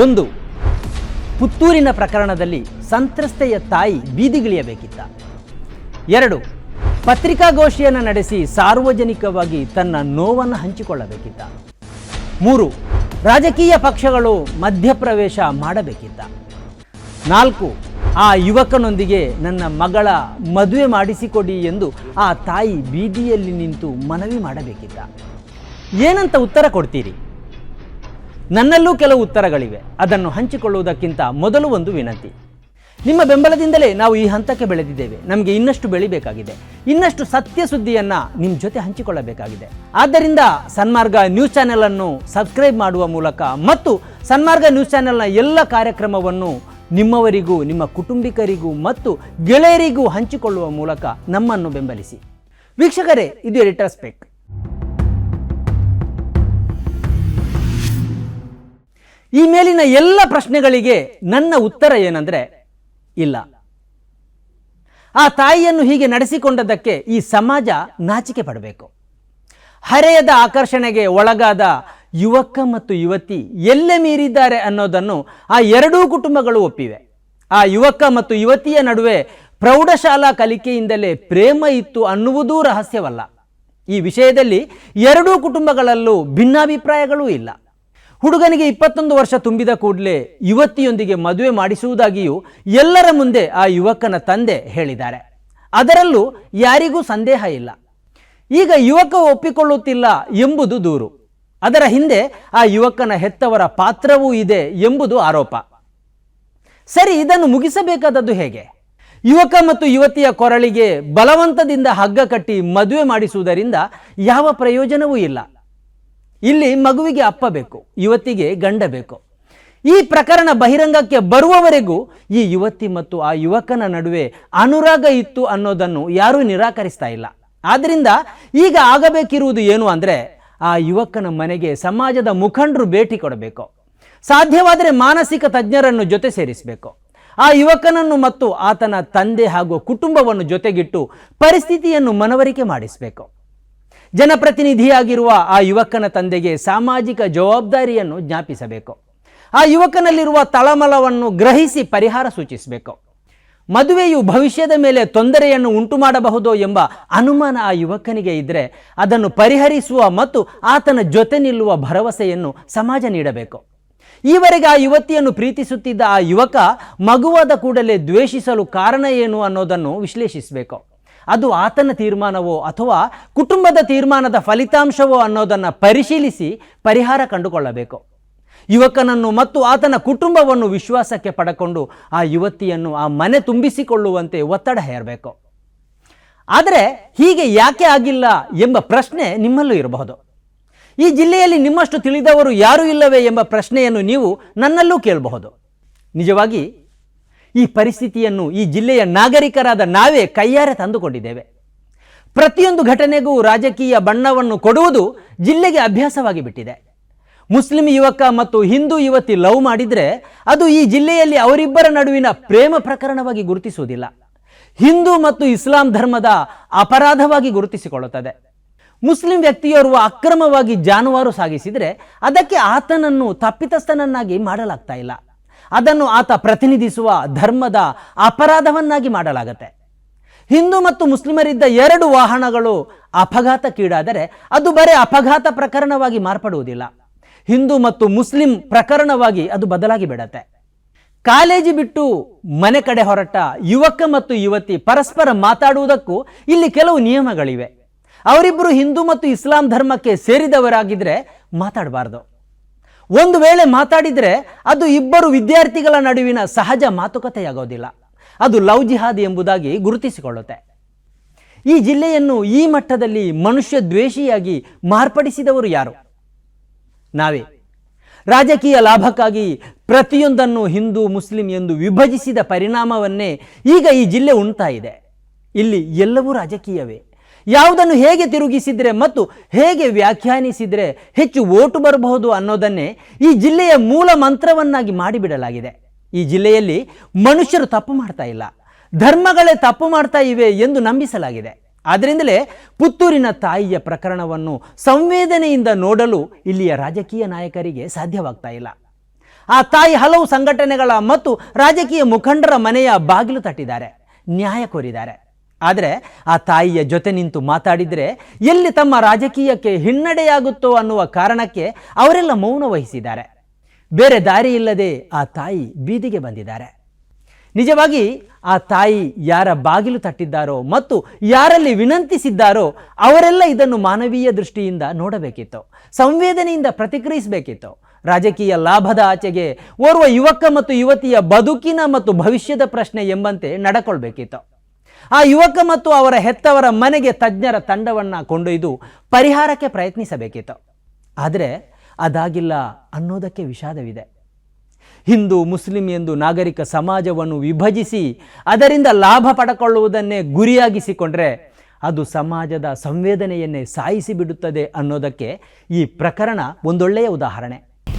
ಒಂದು, ಪುತ್ತೂರಿನ ಪ್ರಕರಣದಲ್ಲಿ ಸಂತ್ರಸ್ತೆಯ ತಾಯಿ ಬೀದಿಗಿಳಿಯಬೇಕಿತ್ತ ಎರಡು, ಪತ್ರಿಕಾಗೋಷ್ಠಿಯನ್ನು ನಡೆಸಿ ಸಾರ್ವಜನಿಕವಾಗಿ ತನ್ನ ನೋವನ್ನು ಹಂಚಿಕೊಳ್ಳಬೇಕಿತ್ತ. ಮೂರು, ರಾಜಕೀಯ ಪಕ್ಷಗಳು ಮಧ್ಯಪ್ರವೇಶ ಮಾಡಬೇಕಿತ್ತ. ನಾಲ್ಕು, ಆ ಯುವಕನೊಂದಿಗೆ ನನ್ನ ಮಗಳ ಮದುವೆ ಮಾಡಿಸಿಕೊಡಿ ಎಂದು ಆ ತಾಯಿ ಬೀದಿಯಲ್ಲಿ ನಿಂತು ಮನವಿ ಮಾಡಬೇಕಿತ್ತ. ಏನಂತ ಉತ್ತರ ಕೊಡ್ತೀರಿ? ನನ್ನಲ್ಲೂ ಕೆಲವು ಉತ್ತರಗಳಿವೆ. ಅದನ್ನು ಹಂಚಿಕೊಳ್ಳುವುದಕ್ಕಿಂತ ಮೊದಲು ಒಂದು ವಿನಂತಿ. ನಿಮ್ಮ ಬೆಂಬಲದಿಂದಲೇ ನಾವು ಈ ಹಂತಕ್ಕೆ ಬೆಳೆದಿದ್ದೇವೆ. ನಮಗೆ ಇನ್ನಷ್ಟು ಬೆಳಿಬೇಕಾಗಿದೆ. ಇನ್ನಷ್ಟು ಸತ್ಯ ಸುದ್ದಿಯನ್ನು ನಿಮ್ಮ ಜೊತೆ ಹಂಚಿಕೊಳ್ಳಬೇಕಾಗಿದೆ. ಆದ್ದರಿಂದ ಸನ್ಮಾರ್ಗ ನ್ಯೂಸ್ ಚಾನೆಲ್ ಅನ್ನು ಸಬ್ಸ್ಕ್ರೈಬ್ ಮಾಡುವ ಮೂಲಕ ಮತ್ತು ಸನ್ಮಾರ್ಗ ನ್ಯೂಸ್ ಚಾನೆಲ್ನ ಎಲ್ಲ ಕಾರ್ಯಕ್ರಮವನ್ನು ನಿಮ್ಮವರಿಗೂ, ನಿಮ್ಮ ಕುಟುಂಬಿಕರಿಗೂ ಮತ್ತು ಗೆಳೆಯರಿಗೂ ಹಂಚಿಕೊಳ್ಳುವ ಮೂಲಕ ನಮ್ಮನ್ನು ಬೆಂಬಲಿಸಿ. ವೀಕ್ಷಕರೇ, ಇದು ಎಡಿಟರ್ ಸ್ಪೆಕ್ ಈ ಮೇಲಿನ ಎಲ್ಲ ಪ್ರಶ್ನೆಗಳಿಗೆ ನನ್ನ ಉತ್ತರ ಏನಂದ್ರೆ ಇಲ್ಲ. ಆ ತಾಯಿಯನ್ನು ಹೀಗೆ ನಡೆಸಿಕೊಂಡದ್ದಕ್ಕೆ ಈ ಸಮಾಜ ನಾಚಿಕೆ ಪಡಬೇಕು. ಹರೆಯದ ಆಕರ್ಷಣೆಗೆ ಒಳಗಾದ ಯುವಕ ಮತ್ತು ಯುವತಿ ಎಲ್ಲೆ ಮೀರಿದ್ದಾರೆ ಅನ್ನೋದನ್ನು ಆ ಎರಡೂ ಕುಟುಂಬಗಳು ಒಪ್ಪಿವೆ. ಆ ಯುವಕ ಮತ್ತು ಯುವತಿಯ ನಡುವೆ ಪ್ರೌಢಶಾಲಾ ಕಲಿಕೆಯಿಂದಲೇ ಪ್ರೇಮ ಇತ್ತು ಅನ್ನುವುದೂ ರಹಸ್ಯವಲ್ಲ. ಈ ವಿಷಯದಲ್ಲಿ ಎರಡೂ ಕುಟುಂಬಗಳಲ್ಲೂ ಭಿನ್ನಾಭಿಪ್ರಾಯಗಳೂ ಇಲ್ಲ. ಹುಡುಗನಿಗೆ ಇಪ್ಪತ್ತೊಂದು ವರ್ಷ ತುಂಬಿದ ಕೂಡಲೇ ಯುವತಿಯೊಂದಿಗೆ ಮದುವೆ ಮಾಡಿಸುವುದಾಗಿಯೂ ಎಲ್ಲರ ಮುಂದೆ ಆ ಯುವಕನ ತಂದೆ ಹೇಳಿದ್ದಾರೆ. ಅದರಲ್ಲೂ ಯಾರಿಗೂ ಸಂದೇಹ ಇಲ್ಲ. ಈಗ ಯುವಕ ಒಪ್ಪಿಕೊಳ್ಳುತ್ತಿಲ್ಲ ಎಂಬುದು ದೂರು. ಅದರ ಹಿಂದೆ ಆ ಯುವಕನ ಹೆತ್ತವರ ಪಾತ್ರವೂ ಇದೆ ಎಂಬುದು ಆರೋಪ. ಸರಿ, ಇದನ್ನು ಮುಗಿಸಬೇಕಾದದ್ದು ಹೇಗೆ? ಯುವಕ ಮತ್ತು ಯುವತಿಯ ಕೊರಳಿಗೆ ಬಲವಂತದಿಂದ ಹಗ್ಗ ಕಟ್ಟಿ ಮದುವೆ ಮಾಡಿಸುವುದರಿಂದ ಯಾವ ಪ್ರಯೋಜನವೂ ಇಲ್ಲ. ಇಲ್ಲಿ ಮಗುವಿಗೆ ಅಪ್ಪ ಬೇಕು, ಯುವತಿಗೆ ಗಂಡ ಬೇಕು. ಈ ಪ್ರಕರಣ ಬಹಿರಂಗಕ್ಕೆ ಬರುವವರೆಗೂ ಈ ಯುವತಿ ಮತ್ತು ಆ ಯುವಕನ ನಡುವೆ ಅನುರಾಗ ಇತ್ತು ಅನ್ನೋದನ್ನು ಯಾರೂ ನಿರಾಕರಿಸ್ತಾ ಇಲ್ಲ. ಆದ್ದರಿಂದ ಈಗ ಆಗಬೇಕಿರುವುದು ಏನು ಅಂದರೆ ಆ ಯುವಕನ ಮನೆಗೆ ಸಮಾಜದ ಮುಖಂಡರು ಭೇಟಿ ಕೊಡಬೇಕು. ಸಾಧ್ಯವಾದರೆ ಮಾನಸಿಕ ತಜ್ಞರನ್ನು ಜೊತೆ ಸೇರಿಸಬೇಕು. ಆ ಯುವಕನನ್ನು ಮತ್ತು ಆತನ ತಂದೆ ಹಾಗೂ ಕುಟುಂಬವನ್ನು ಜೊತೆಗಿಟ್ಟು ಪರಿಸ್ಥಿತಿಯನ್ನು ಮನವರಿಕೆ ಮಾಡಿಸಬೇಕು. ಜನಪ್ರತಿನಿಧಿಯಾಗಿರುವ ಆ ಯುವಕನ ತಂದೆಗೆ ಸಾಮಾಜಿಕ ಜವಾಬ್ದಾರಿಯನ್ನು ಜ್ಞಾಪಿಸಬೇಕು. ಆ ಯುವಕನಲ್ಲಿರುವ ತಳಮಲವನ್ನು ಗ್ರಹಿಸಿ ಪರಿಹಾರ ಸೂಚಿಸಬೇಕು. ಮದುವೆಯು ಭವಿಷ್ಯದ ಮೇಲೆ ತೊಂದರೆಯನ್ನು ಉಂಟು ಮಾಡಬಹುದೋ ಎಂಬ ಅನುಮಾನ ಆ ಯುವಕನಿಗೆ ಇದ್ದರೆ ಅದನ್ನು ಪರಿಹರಿಸುವ ಮತ್ತು ಆತನ ಜೊತೆ ನಿಲ್ಲುವ ಭರವಸೆಯನ್ನು ಸಮಾಜ ನೀಡಬೇಕು. ಈವರೆಗೆ ಆ ಯುವತಿಯನ್ನು ಪ್ರೀತಿಸುತ್ತಿದ್ದ ಆ ಯುವಕ ಮಗುವಾದ ಕೂಡಲೇ ದ್ವೇಷಿಸಲು ಕಾರಣ ಏನು ಅನ್ನೋದನ್ನು ವಿಶ್ಲೇಷಿಸಬೇಕು. ಅದು ಆತನ ತೀರ್ಮಾನವೋ ಅಥವಾ ಕುಟುಂಬದ ತೀರ್ಮಾನದ ಫಲಿತಾಂಶವೋ ಅನ್ನೋದನ್ನು ಪರಿಶೀಲಿಸಿ ಪರಿಹಾರ ಕಂಡುಕೊಳ್ಳಬೇಕು. ಯುವಕನನ್ನು ಮತ್ತು ಆತನ ಕುಟುಂಬವನ್ನು ವಿಶ್ವಾಸಕ್ಕೆ ಪಡಕೊಂಡು ಆ ಯುವತಿಯನ್ನು ಆ ಮನೆ ತುಂಬಿಸಿಕೊಳ್ಳುವಂತೆ ಒತ್ತಡ ಹೇರಬೇಕು. ಆದರೆ ಹೀಗೆ ಯಾಕೆ ಆಗಿಲ್ಲ ಎಂಬ ಪ್ರಶ್ನೆ ನಿಮ್ಮಲ್ಲೂ ಇರಬಹುದು. ಈ ಜಿಲ್ಲೆಯಲ್ಲಿ ನಿಮ್ಮಷ್ಟು ತಿಳಿದವರು ಯಾರೂ ಇಲ್ಲವೇ ಎಂಬ ಪ್ರಶ್ನೆಯನ್ನು ನೀವು ನನ್ನಲ್ಲೂ ಕೇಳಬಹುದು. ನಿಜವಾಗಿ ಈ ಪರಿಸ್ಥಿತಿಯನ್ನು ಈ ಜಿಲ್ಲೆಯ ನಾಗರಿಕರಾದ ನಾವೇ ಕೈಯಾರೆ ತಂದುಕೊಂಡಿದ್ದೇವೆ. ಪ್ರತಿಯೊಂದು ಘಟನೆಗೂ ರಾಜಕೀಯ ಬಣ್ಣವನ್ನು ಕೊಡುವುದು ಜಿಲ್ಲೆಗೆ ಅಭ್ಯಾಸವಾಗಿ ಬಿಟ್ಟಿದೆ. ಮುಸ್ಲಿಂ ಯುವಕ ಮತ್ತು ಹಿಂದೂ ಯುವತಿ ಲವ್ ಮಾಡಿದರೆ ಅದು ಈ ಜಿಲ್ಲೆಯಲ್ಲಿ ಅವರಿಬ್ಬರ ನಡುವಿನ ಪ್ರೇಮ ಪ್ರಕರಣವಾಗಿ ಗುರುತಿಸುವುದಿಲ್ಲ. ಹಿಂದೂ ಮತ್ತು ಇಸ್ಲಾಂ ಧರ್ಮದ ಅಪರಾಧವಾಗಿ ಗುರುತಿಸಿಕೊಳ್ಳುತ್ತದೆ. ಮುಸ್ಲಿಂ ವ್ಯಕ್ತಿಯೋರ್ವ ಅಕ್ರಮವಾಗಿ ಜಾನುವಾರು ಸಾಗಿಸಿದರೆ ಅದಕ್ಕೆ ಆತನನ್ನು ತಪ್ಪಿತಸ್ಥನನ್ನಾಗಿ ಮಾಡಲಾಗ್ತಾ ಇಲ್ಲ. ಅದನ್ನು ಆತ ಪ್ರತಿನಿಧಿಸುವ ಧರ್ಮದ ಅಪರಾಧವನ್ನಾಗಿ ಮಾಡಲಾಗತ್ತೆ. ಹಿಂದೂ ಮತ್ತು ಮುಸ್ಲಿಮರಿದ್ದ ಎರಡು ವಾಹನಗಳು ಅಪಘಾತಕ್ಕೀಡಾದರೆ ಅದು ಬರೀ ಅಪಘಾತ ಪ್ರಕರಣವಾಗಿ ಮಾರ್ಪಡುವುದಿಲ್ಲ. ಹಿಂದೂ ಮತ್ತು ಮುಸ್ಲಿಂ ಪ್ರಕರಣವಾಗಿ ಅದು ಬದಲಾಗಿ ಬಿಡತ್ತೆ. ಕಾಲೇಜು ಬಿಟ್ಟು ಮನೆ ಕಡೆ ಹೊರಟ ಯುವಕ ಮತ್ತು ಯುವತಿ ಪರಸ್ಪರ ಮಾತಾಡುವುದಕ್ಕೂ ಇಲ್ಲಿ ಕೆಲವು ನಿಯಮಗಳಿವೆ. ಅವರಿಬ್ಬರು ಹಿಂದೂ ಮತ್ತು ಇಸ್ಲಾಂ ಧರ್ಮಕ್ಕೆ ಸೇರಿದವರಾಗಿದ್ದರೆ ಮಾತಾಡಬಾರ್ದು. ಒಂದು ವೇಳೆ ಮಾತಾಡಿದರೆ ಅದು ಇಬ್ಬರು ವಿದ್ಯಾರ್ಥಿಗಳ ನಡುವಿನ ಸಹಜ ಮಾತುಕತೆಯಾಗೋದಿಲ್ಲ. ಅದು ಲವ್ ಜಿಹಾದ್ ಎಂಬುದಾಗಿ ಗುರುತಿಸಿಕೊಳ್ಳುತ್ತೆ. ಈ ಜಿಲ್ಲೆಯನ್ನು ಈ ಮಟ್ಟದಲ್ಲಿ ಮನುಷ್ಯ ದ್ವೇಷಿಯಾಗಿ ಮಾರ್ಪಡಿಸಿದವರು ಯಾರು? ನಾವೇ. ರಾಜಕೀಯ ಲಾಭಕ್ಕಾಗಿ ಪ್ರತಿಯೊಂದನ್ನು ಹಿಂದೂ, ಮುಸ್ಲಿಂ ಎಂದು ವಿಭಜಿಸಿದ ಪರಿಣಾಮವನ್ನೇ ಈಗ ಈ ಜಿಲ್ಲೆ ಉಣ್ತಾ ಇದೆ. ಇಲ್ಲಿ ಎಲ್ಲವೂ ರಾಜಕೀಯವೇ. ಯಾವುದನ್ನು ಹೇಗೆ ತಿರುಗಿಸಿದರೆ ಮತ್ತು ಹೇಗೆ ವ್ಯಾಖ್ಯಾನಿಸಿದರೆ ಹೆಚ್ಚು ಓಟು ಬರಬಹುದು ಅನ್ನೋದನ್ನೇ ಈ ಜಿಲ್ಲೆಯ ಮೂಲ ಮಂತ್ರವನ್ನಾಗಿ ಮಾಡಿಬಿಡಲಾಗಿದೆ. ಈ ಜಿಲ್ಲೆಯಲ್ಲಿ ಮನುಷ್ಯರು ತಪ್ಪು ಮಾಡ್ತಾ ಇಲ್ಲ. ಧರ್ಮಗಳೇ ತಪ್ಪು ಮಾಡ್ತಾ ಇವೆ ಎಂದು ನಂಬಿಸಲಾಗಿದೆ. ಆದ್ದರಿಂದಲೇ ಪುತ್ತೂರಿನ ತಾಯಿಯ ಪ್ರಕರಣವನ್ನು ಸಂವೇದನೆಯಿಂದ ನೋಡಲು ಇಲ್ಲಿಯ ರಾಜಕೀಯ ನಾಯಕರಿಗೆ ಸಾಧ್ಯವಾಗ್ತಾ ಇಲ್ಲ. ಆ ತಾಯಿ ಹಲವು ಸಂಘಟನೆಗಳ ಮತ್ತು ರಾಜಕೀಯ ಮುಖಂಡರ ಮನೆಯ ಬಾಗಿಲು ತಟ್ಟಿದ್ದಾರೆ. ನ್ಯಾಯ ಕೋರಿದ್ದಾರೆ. ಆದರೆ ಆ ತಾಯಿಯ ಜೊತೆ ನಿಂತು ಮಾತಾಡಿದರೆ ಎಲ್ಲಿ ತಮ್ಮ ರಾಜಕೀಯಕ್ಕೆ ಹಿನ್ನಡೆಯಾಗುತ್ತೋ ಅನ್ನುವ ಕಾರಣಕ್ಕೆ ಅವರೆಲ್ಲ ಮೌನ ವಹಿಸಿದ್ದಾರೆ. ಬೇರೆ ದಾರಿ ಇಲ್ಲದೆ ಆ ತಾಯಿ ಬೀದಿಗೆ ಬಂದಿದ್ದಾರೆ. ನಿಜವಾಗಿ ಆ ತಾಯಿ ಯಾರ ಬಾಗಿಲು ತಟ್ಟಿದ್ದಾರೋ ಮತ್ತು ಯಾರಲ್ಲಿ ವಿನಂತಿಸಿದ್ದಾರೋ ಅವರೆಲ್ಲ ಇದನ್ನು ಮಾನವೀಯ ದೃಷ್ಟಿಯಿಂದ ನೋಡಬೇಕಿತ್ತು, ಸಂವೇದನೆಯಿಂದ ಪ್ರತಿಕ್ರಿಯಿಸಬೇಕಿತ್ತು. ರಾಜಕೀಯ ಲಾಭದ ಆಚೆಗೆ ಓರ್ವ ಯುವಕ ಮತ್ತು ಯುವತಿಯ ಬದುಕಿನ ಮತ್ತು ಭವಿಷ್ಯದ ಪ್ರಶ್ನೆ ಎಂಬಂತೆ ನಡ್ಕೊಳ್ಬೇಕಿತ್ತು. ಆ ಯುವಕ ಮತ್ತು ಅವರ ಹೆತ್ತವರ ಮನೆಗೆ ತಜ್ಞರ ತಂಡವನ್ನು ಕೊಂಡೊಯ್ದು ಪರಿಹಾರಕ್ಕೆ ಪ್ರಯತ್ನಿಸಬೇಕಿತ್ತು. ಆದರೆ ಅದಾಗಿಲ್ಲ ಅನ್ನೋದಕ್ಕೆ ವಿಷಾದವಿದೆ. ಹಿಂದೂ, ಮುಸ್ಲಿಂ ಎಂದು ನಾಗರಿಕ ಸಮಾಜವನ್ನು ವಿಭಜಿಸಿ ಅದರಿಂದ ಲಾಭ ಪಡಕೊಳ್ಳುವುದನ್ನೇ ಗುರಿಯಾಗಿಸಿಕೊಂಡ್ರೆ ಅದು ಸಮಾಜದ ಸಂವೇದನೆಯನ್ನೇ ಸಾಯಿಸಿ ಬಿಡುತ್ತದೆ ಅನ್ನೋದಕ್ಕೆ ಈ ಪ್ರಕರಣ ಒಂದೊಳ್ಳೆಯ ಉದಾಹರಣೆ.